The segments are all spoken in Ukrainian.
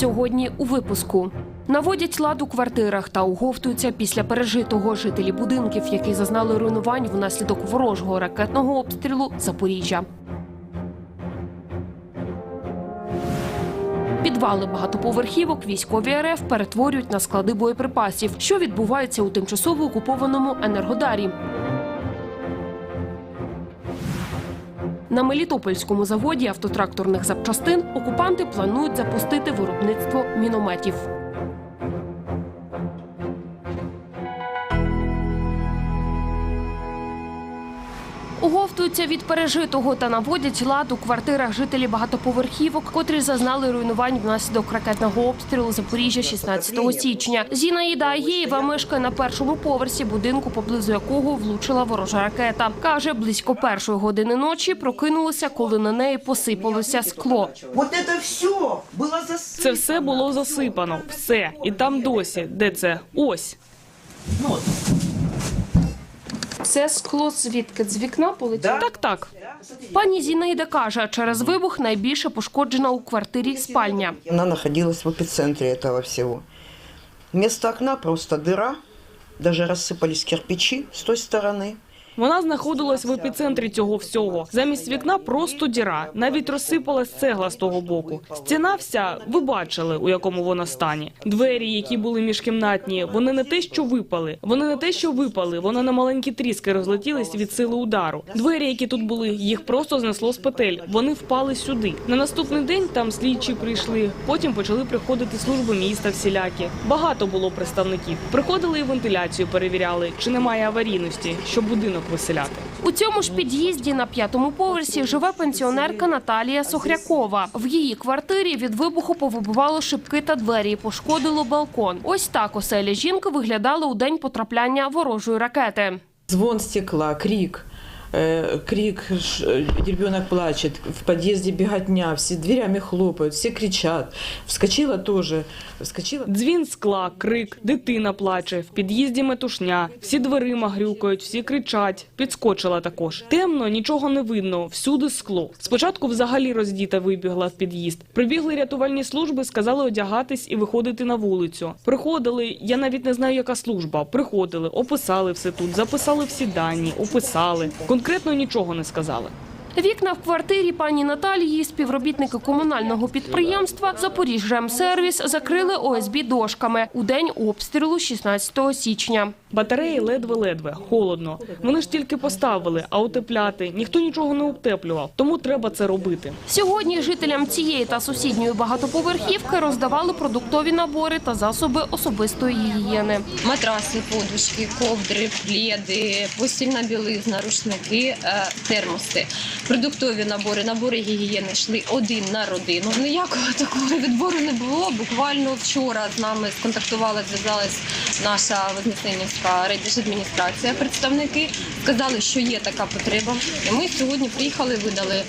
Сьогодні у випуску наводять лад у квартирах та оговтуються після пережитого жителі будинків, які зазнали руйнувань внаслідок ворожого ракетного обстрілу Запоріжжя. Підвали багатоповерхівок військові РФ перетворюють на склади боєприпасів, що відбувається у тимчасово окупованому Енергодарі. На Мелітопольському заводі автотракторних запчастин окупанти планують запустити виробництво мінометів. Оговтуються від пережитого та наводять лад у квартирах жителі багатоповерхівок, котрі зазнали руйнувань внаслідок ракетного обстрілу Запоріжжя 16 січня. Зінаїда Аєєва мешкає на першому поверсі будинку, поблизу якого влучила ворожа ракета. Каже, близько першої години ночі прокинулася, коли на неї посипалося скло. Вот это все было засыпано. Це все було засипано, все. І там досі, де це? Ось. Це скло звідки з вікна полетіло? Так, так. Пані Зінаїда каже, через вибух найбільше пошкоджена у квартирі спальня. Она находилась в эпицентре этого всего. Вместо окна просто дыра, даже рассыпались кирпичи с той стороны. Вона знаходилась в епіцентрі цього всього. Замість вікна просто діра. Навіть розсипалась цегла з того боку. Стіна вся, ви бачили, у якому вона стані. Двері, які були міжкімнатні, вони не те, що випали. Вони не те, що випали, вони на маленькі тріски розлетілись від сили удару. Двері, які тут були, їх просто знесло з петель. Вони впали сюди. На наступний день там слідчі прийшли. Потім почали приходити служби міста всілякі. Багато було представників. Приходили і вентиляцію перевіряли, чи немає аварійності, щоб будинок виселяти. У цьому ж під'їзді на п'ятому поверсі живе пенсіонерка Наталія Сохрякова. В її квартирі від вибуху повибивало шибки та двері, і пошкодило балкон. Ось так оселя жінки виглядала у день потрапляння ворожої ракети. Звон стекла, крик. э, Крик, ш- э, ребенок плачет, в подъезде беготня, все дверями хлопают, все кричат. Вскочила тоже, вскочила. Дзвін скла, крик, дитина плаче, в під'їзді метушня, всі дверима грюкають, всі кричать. Підскочила також. Темно, нічого не видно, всюди скло. Спочатку взагалі роздіта вибігла в під'їзд. Прибігли рятувальні служби, сказали одягатись і виходити на вулицю. Приходили, я навіть не знаю, яка служба. Приходили, описали все тут, записали всі дані, описали. Конкретно нічого не сказали. Вікна в квартирі пані Наталії співробітники комунального підприємства «Запоріжжемсервіс» закрили ОСБ дошками у день обстрілу 16 січня. Батареї ледве-ледве, холодно. Вони ж тільки поставили, а утепляти ніхто нічого не утеплював, тому треба це робити. Сьогодні жителям цієї та сусідньої багатоповерхівки роздавали продуктові набори та засоби особистої гігієни. матраси, подушки, ковдри, пледи, постільна білизна, рушники, е, термоси, продуктові набори, набори гігієни йшли один на родину. Ніякого такого відбору не було. Буквально вчора з нами сконтактувала, зв'язалась наша Вознесенівська райдержадміністрація. Представники сказали, що є така потреба. І ми сьогодні приїхали, видали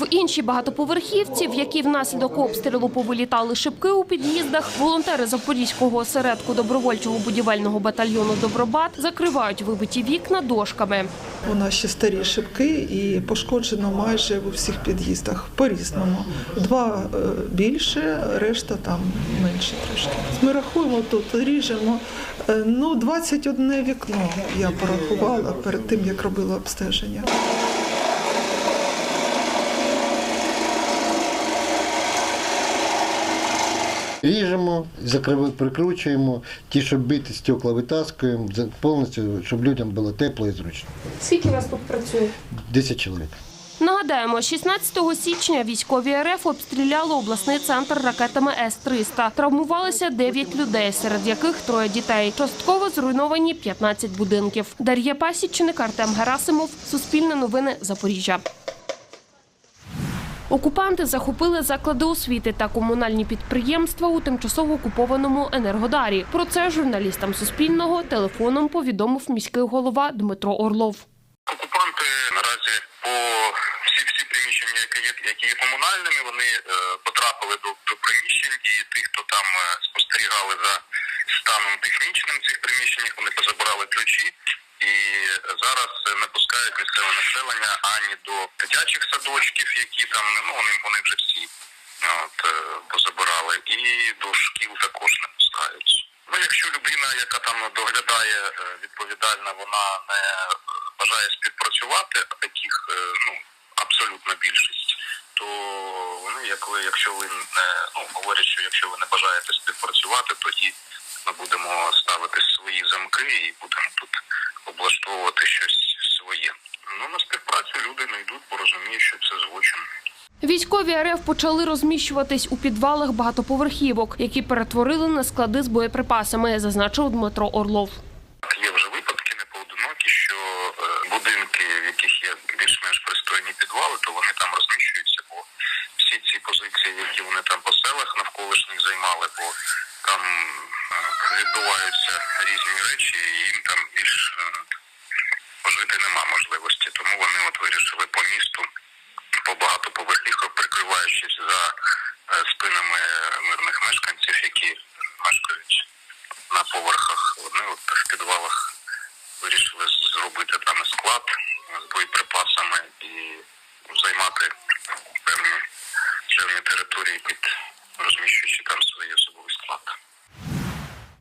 В іншій багатоповерхівці, в якій внаслідок обстрілу повилітали шибки у під'їздах, волонтери Запорізького осередку добровольчого будівельного батальйону Добробат закривають вибиті вікна дошками. У нас ще старі шибки і пошкоджено майже в усіх під'їздах по-різному. Два е, більше, решта там менше трошки. Ми рахуємо тут, ріжемо. е, Ну, 21 вікно я порахувала перед тим, як робила обстеження. Ріжемо, прикручуємо, ті, щоб бити стекла, витаскуємо повністю, щоб людям було тепло і зручно. Скільки вас тут працює? 10 чоловік. Нагадаємо, 16 січня військові РФ обстріляли обласний центр ракетами С-300. Травмувалися 9 людей, серед яких троє дітей. Частково зруйновані 15 будинків. Дар'я Пасічник, Артем Герасимов, Суспільне новини, Запоріжжя. Окупанти захопили заклади освіти та комунальні підприємства у тимчасово окупованому Енергодарі. Про це журналістам Суспільного телефоном повідомив міський голова Дмитро Орлов. Окупанти наразі по всі всі приміщення, які є, які є комунальними, вони е, потрапили до, до приміщень, і тих, хто там е, спостерігали за станом технічним цих приміщень, вони позабирали ключі І зараз не пускають місцеве населення ані до дитячих садочків, які там ну вони, вони вже всі от, е, позабирали, і до шкіл також не пускають. Ну, якщо людина, яка там доглядає е, відповідальна, вона не бажає співпрацювати, а таких е, ну абсолютна більшість, то вони, як ви, якщо ви не ну говорять, що якщо ви не бажаєте співпрацювати, тоді ми будемо ставити свої замки і будемо тут облаштовувати щось своє. Ну на співпрацю люди не йдуть, бо розуміють, що це злочин. Військові РФ почали розміщуватись у підвалах багатоповерхівок, які перетворили на склади з боєприпасами, зазначив Дмитро Орлов. Є вже випадки непоодинокі, що е, будинки, в яких є більш-менш пристойні підвали, то вони там розміщуються, бо всі ці позиції, які вони там по селах навколишніх займали, бо там е, відбуваються різні речі, і їм там більш е, пожити нема можливості. Тому вони от вирішили по місту по багатоповерхівках, прикриваючись за е, спинами мирних мешканців, які мешкають на поверхах. Вони от в підвалах вирішили зробити там склад з боєприпасами і займати певні певні території під розміщуючи там свій особовий склад.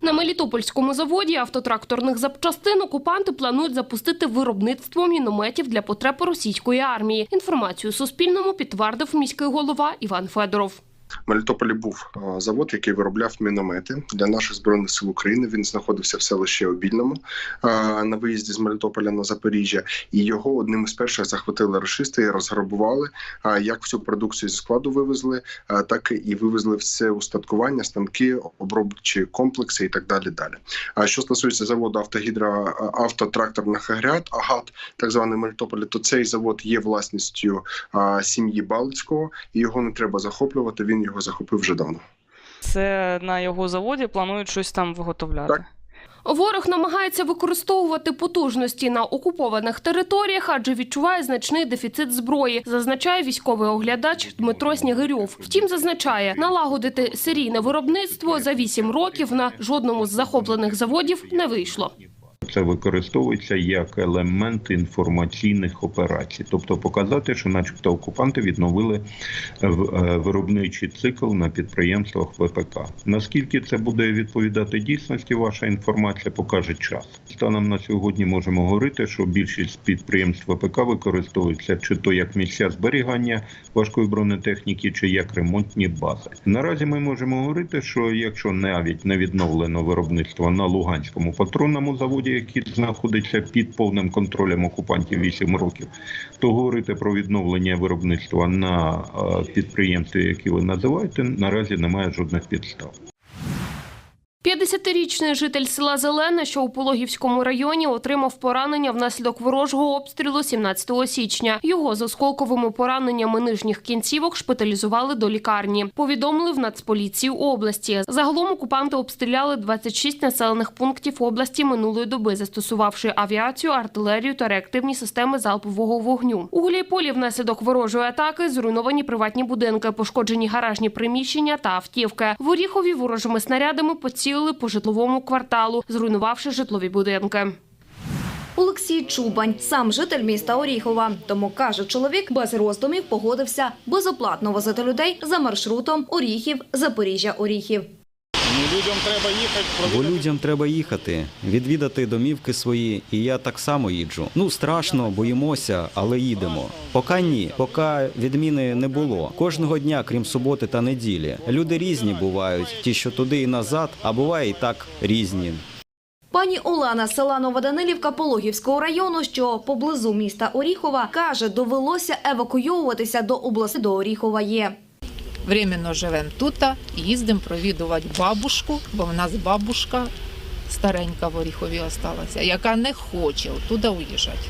На Мелітопольському заводі автотракторних запчастин окупанти планують запустити виробництво мінометів для потреб російської армії. Інформацію Суспільному підтвердив міський голова Іван Федоров. Мелітополі був е, завод, який виробляв міномети для наших збройних сил України. Він знаходився в селищі Обільному е, на виїзді з Мелітополя на Запоріжжя, і його одним із перших захватили рашисти і розграбували. Як всю продукцію зі складу вивезли, е, так і вивезли все устаткування, станки, обробчі комплекси і так далі. Далі. А що стосується заводу автогідро автотракторних агрегат, АГАТ, так званий Мелітополі, то цей завод є власністю сім'ї Балицького, і його не треба захоплювати. Він його захопив вже давно. Це на його заводі планують щось там виготовляти. Так. Ворог намагається використовувати потужності на окупованих територіях, адже відчуває значний дефіцит зброї, зазначає військовий оглядач Дмитро Снігирьов. Втім, зазначає, налагодити серійне виробництво за вісім років на жодному з захоплених заводів не вийшло. Це використовується як елемент інформаційних операцій, тобто показати, що, начебто, окупанти відновили е, е, виробничий цикл на підприємствах ВПК. Наскільки це буде відповідати дійсності, ваша інформація покаже час. Станом на сьогодні можемо говорити, що більшість підприємств ВПК використовуються чи то як місця зберігання важкої бронетехніки, чи як ремонтні бази. Наразі ми можемо говорити, що якщо навіть не відновлено виробництво на Луганському патронному заводі, який знаходиться під повним контролем окупантів 8 років, то говорити про відновлення виробництва на е, підприємстві, які ви називаєте, наразі немає жодних підстав. 50-річний житель села Зелене, що у Пологівському районі, отримав поранення внаслідок ворожого обстрілу 17 січня. Його з осколковими пораненнями нижніх кінцівок шпиталізували до лікарні. Повідомили в Нацполіції області. Загалом окупанти обстріляли 26 населених пунктів області минулої доби, застосувавши авіацію, артилерію та реактивні системи залпового вогню. У Гуляйполі внаслідок ворожої атаки зруйновані приватні будинки, пошкоджені гаражні приміщення та автівки. В Оріхові ворожими снарядами поцілили по житловому кварталу, зруйнувавши житлові будинки. Олексій Чубань, сам житель міста Оріхова. Тому каже, чоловік без роздумів погодився безоплатно возити людей за маршрутом Оріхів, Запоріжжя, Оріхів. Бо людям треба їхати, відвідати домівки свої, і я так само їджу. Ну страшно, боїмося, але їдемо. Поки ні, поки відміни не було. Кожного дня, крім суботи та неділі. Люди різні бувають, ті, що туди і назад, а буває і так різні. Пані Олена з села Новоданилівка Пологівського району, що поблизу міста Оріхова, каже, довелося евакуйовуватися до області до Оріхова є. Временно живемо тут, їздимо провідувати бабушку, бо в нас бабушка старенька в Оріхові осталася, яка не хоче оттуда уїжджати.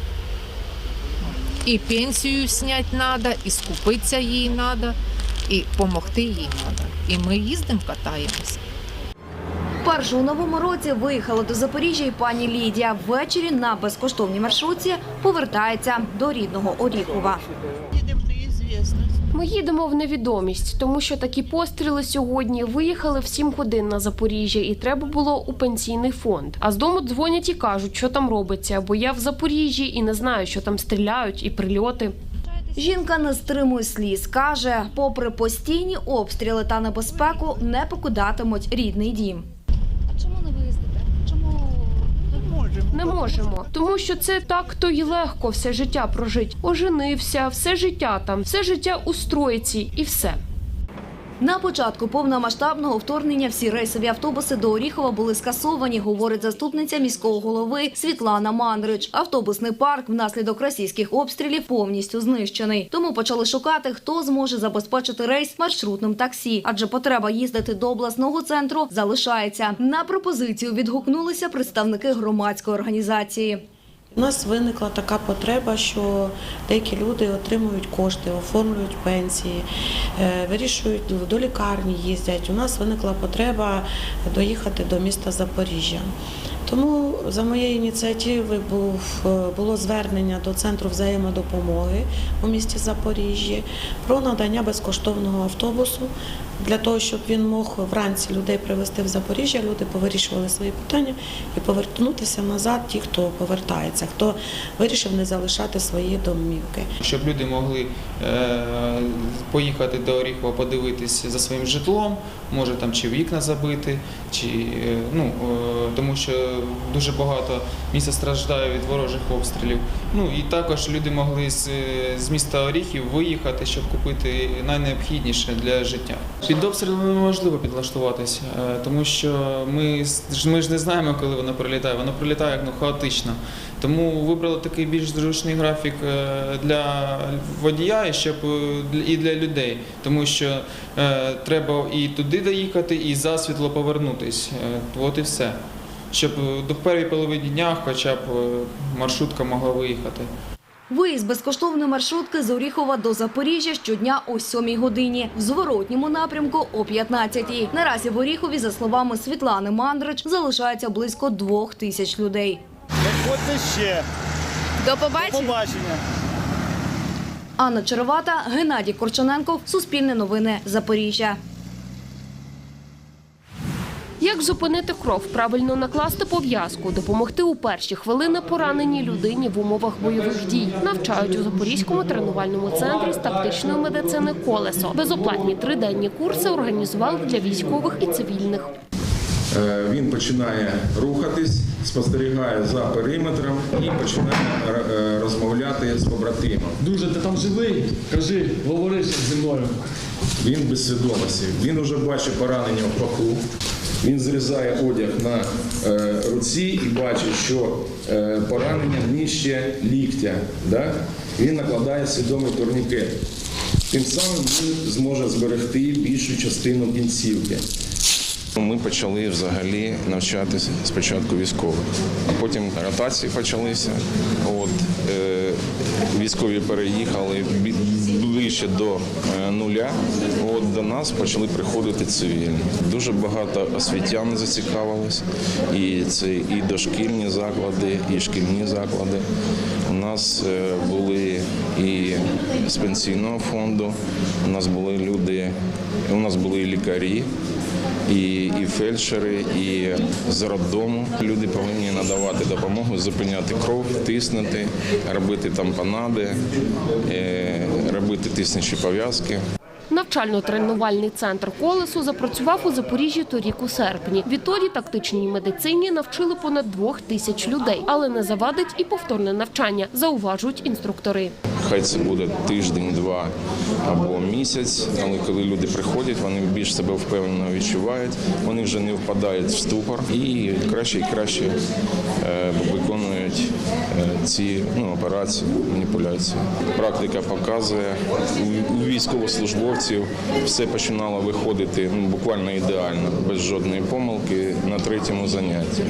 І пенсію зняти треба, і скупитися їй треба, і допомогти їй треба. І ми їздимо, катаємося. Перше у новому році виїхала до Запоріжжя і пані Лідія. Ввечері на безкоштовній маршрутці повертається до рідного Оріхова. Ми їдемо в невідомість, тому що такі постріли сьогодні виїхали в 7 годин на Запоріжжя, і треба було у пенсійний фонд. А з дому дзвонять і кажуть, що там робиться, бо я в Запоріжжі і не знаю, що там стріляють і прильоти. Жінка не стримує сліз. каже, попри постійні обстріли та небезпеку, не покидатимуть рідний дім. Не можемо, тому що це так то й легко все життя прожить. Оженився, все життя там, все життя у стройці і все. На початку повномасштабного вторгнення всі рейсові автобуси до Оріхова були скасовані, говорить заступниця міського голови Світлана Мандрич. Автобусний парк внаслідок російських обстрілів повністю знищений. Тому почали шукати, хто зможе забезпечити рейс маршрутним таксі, адже потреба їздити до обласного центру залишається. На пропозицію відгукнулися представники громадської організації. У нас виникла така потреба, що деякі люди отримують кошти, оформлюють пенсії, е, вирішують до лікарні їздять. У нас виникла потреба доїхати до міста Запоріжжя. Тому за моєї ініціативи е, було звернення до центру взаємодопомоги у місті Запоріжжя про надання безкоштовного автобусу для того, щоб він мог вранці людей привезти в Запоріжжя. Люди повирішували свої питання і повернутися назад. Ті, хто повертається, хто вирішив не залишати свої домівки. щоб люди могли е, поїхати до Оріхова, подивитися за своїм житлом, може там чи вікна забити, чи е, ну е, тому що дуже багато міста страждає від ворожих обстрілів. Ну і також люди могли з, з міста Оріхів виїхати, щоб купити найнеобхідніше для життя. Під обстрілами неможливо підлаштуватися, е, тому що ми, ми ж не знаємо, коли воно прилітає. Воно прилітає ну, хаотично. Тому вибрали такий більш зручний графік е, для водія і щоб е, і для людей, тому що треба і туди доїхати, і засвітло повернутись. Е, От і все. Щоб до першої половини дня хоча б маршрутка могла виїхати. Виїзд безкоштовної маршрутки з Оріхова до Запоріжжя щодня о 7 годині, в зворотньому напрямку о 15 Наразі в Оріхові, за словами Світлани Мандрич, залишається близько двох тисяч людей. Приходьте ще. До побачення. Анна Черевата, Геннадій Корчененков, Суспільне новини, Запоріжжя. Як зупинити кров, правильно накласти пов'язку, допомогти у перші хвилини пораненій людині в умовах бойових дій, навчають у Запорізькому тренувальному центрі з тактичної медицини колесо. Безоплатні триденні курси організували для військових і цивільних. Е, Він починає рухатись, спостерігає за периметром і починає е, розмовляти з побратимом. Дуже ти там живий? Кажи, говори зі мною. Він без свідомості. Він вже бачить поранення в паху. Він зрізає одяг на е, руці і бачить, що е, поранення нижче ліктя. Да? Він накладає свідомий турнікет. Тим самим він зможе зберегти більшу частину кінцівки. Ми почали взагалі навчатися спочатку військових, а потім ротації почалися. От, е, військові переїхали ближче до е, нуля. От, до нас почали приходити цивільні. Дуже багато освітян зацікавилось. І це і дошкільні заклади, і шкільні заклади. У нас е, були і з пенсійного фонду, у нас були люди, у нас були лікарі і, і фельдшери, і з роддому. Люди повинні надавати допомогу, зупиняти кров, тиснути, робити тампонади, е, робити тиснячі пов'язки. Навчально-тренувальний центр колесо запрацював у Запоріжжі торік у серпні. Відтоді тактичній медицині навчили понад двох тисяч людей, але не завадить і повторне навчання, зауважують інструктори. Хай це буде тиждень, два або місяць, але коли люди приходять, вони більш себе впевнено відчувають, вони вже не впадають в ступор і краще і краще е, виконують е, ці ну, операції, маніпуляції. Практика показує у, військовослужбовців все починало виходити ну, буквально ідеально, без жодної помилки на третьому занятті.